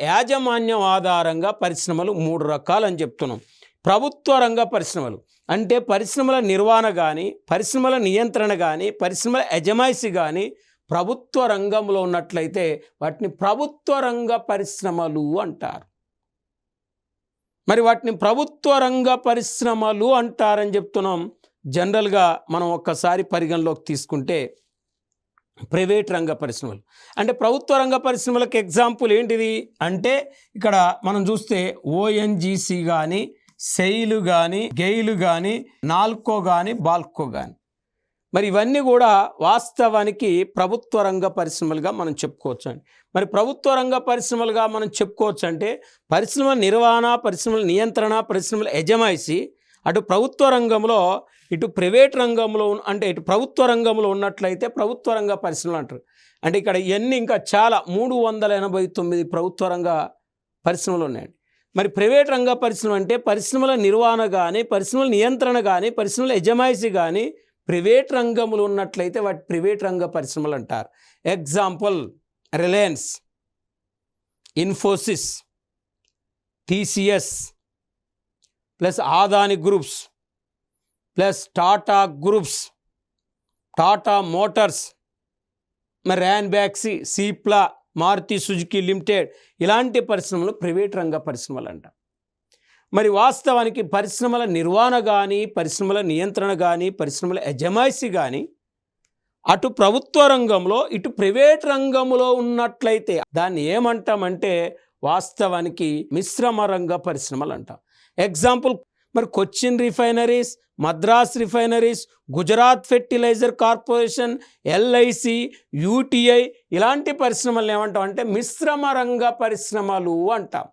యాజమాన్యం ఆధారంగా పరిశ్రమలు మూడు రకాలని చెప్తున్నాం. ప్రభుత్వ రంగ పరిశ్రమలు. అంటే పరిశ్రమల నిర్వహణ కానీ పరిశ్రమల నియంత్రణ కానీ పరిశ్రమల యజమాయిషి కానీ ప్రభుత్వ రంగంలో ఉన్నట్లయితే వాటిని ప్రభుత్వ రంగ పరిశ్రమలు అంటారు. మరి వాటిని ప్రభుత్వ రంగ పరిశ్రమలు అంటారని చెప్తున్నాం. జనరల్గా మనం ఒక్కసారి పరిగణలోకి తీసుకుంటే ప్రైవేట్ రంగ పరిశ్రమలు. అంటే ప్రభుత్వ రంగ పరిశ్రమలకు ఎగ్జాంపుల్ ఏంటిది? అంటే ఇక్కడ మనం చూస్తే ఓఎన్జీసీ కానీ సెయిలు కానీ గెయిలు కానీ నాల్కో కానీ బాల్కో కానీ మరి ఇవన్నీ కూడా వాస్తవానికి ప్రభుత్వ రంగ పరిశ్రమలుగా మనం చెప్పుకోవచ్చు అండి మరి ప్రభుత్వ రంగ పరిశ్రమలుగా మనం చెప్పుకోవచ్చు అంటే పరిశ్రమల నిర్వహణ పరిశ్రమల నియంత్రణ పరిశ్రమల యజమాయిసి అటు ప్రభుత్వ రంగంలో ఇటు ప్రైవేట్ రంగంలో అంటే ఇటు ప్రభుత్వ రంగంలో ఉన్నట్లయితే ప్రభుత్వ రంగ పరిశ్రమలు అంటారు. అంటే ఇక్కడ ఇవన్నీ ఇంకా చాలా మూడు వందల ఎనభై తొమ్మిది ప్రభుత్వ రంగ పరిశ్రమలు ఉన్నాయండి. మరి ప్రైవేట్ రంగ పరిశ్రమ అంటే పరిశ్రమల నిర్వహణ కానీ పరిశ్రమల నియంత్రణ కానీ పరిశ్రమల యజమాయిషి కానీ ప్రైవేట్ రంగములు ఉన్నట్లయితే వాటి ప్రైవేట్ రంగ పరిశ్రమలు అంటారు. Example Reliance Infosys TCS plus Adani groups. Plus Tata groups Tata Motors మరి Ranbaxy Cipla Maruti Suzuki limited ఇలాంటి పరిశ్రమలు ప్రైవేట్ రంగ పరిశ్రమలు అంట మరి వాస్తవానికి పరిశ్రమల నిర్వహణ కానీ పరిశ్రమల నియంత్రణ కానీ పరిశ్రమల యజమాయిషి కానీ అటు ప్రభుత్వ రంగంలో ఇటు ప్రైవేట్ రంగంలో ఉన్నట్లయితే దాన్ని ఏమంటామంటే వాస్తవానికి మిశ్రమ రంగ పరిశ్రమలు అంటాం ఎగ్జాంపుల్ మరి Cochin refineries Madras refineries Gujarat fertiliser corporation LIC UTI ఇలాంటి పరిశ్రమలు ఏమంటాం అంటే మిశ్రమ రంగ పరిశ్రమలు అంటాం.